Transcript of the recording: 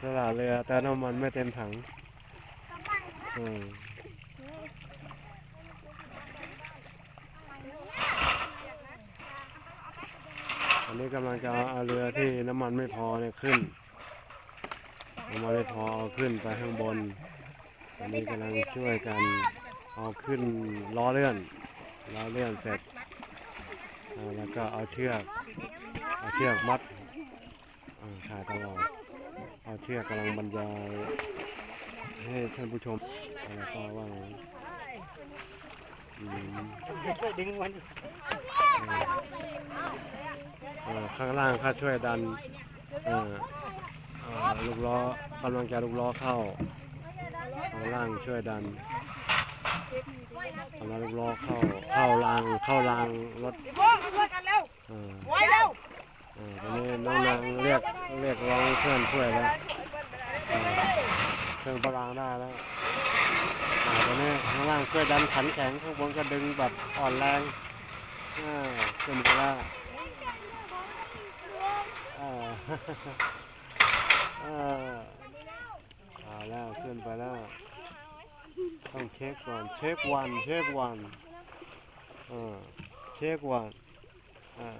สละเรือแต่น้ำมันไม่เต็มถังอืมอันนี้กำลังจะเอาเรือที่น้ำมันไม่พอเนี่ยขึ้นน้ำมันไม่พอเอาขึ้นไปข้างบน อันนี้กำลังช่วยกันเอาขึ้นล้อเลื่อนล้อเลื่อนเสร็จแล้วก็เอาเชือกเอาเชือกมัดอ่าตลอด เอาเชือกกำลังบรรยายให้ท่านผู้ชมแล้วก็ว่าไงอืมช่วยดึงมันข้างล่างข้าช่วยดันลูกล้อกำลังจะลูกล้อเข้าข้างล่างช่วยดันกำลังลูกล้อเข้าเข้ารางเข้ารางรถพ่าช่วยกันเร็วเอ่อไว้เร็ว รียกเรียกร้องเพื่อนช่วยแล้วเครื่องประรางได้แล้วตอนนี้ข้างล่างช่วยดันขันแข็งข้างบนก็ดึงแบบอ่อนแรงอ่าขึ้นไปแล้วเอาแล้วขึ้นไปแล้วต้องเช็คก่อนเช็ควันเช็ควันเออเช็ควันเออ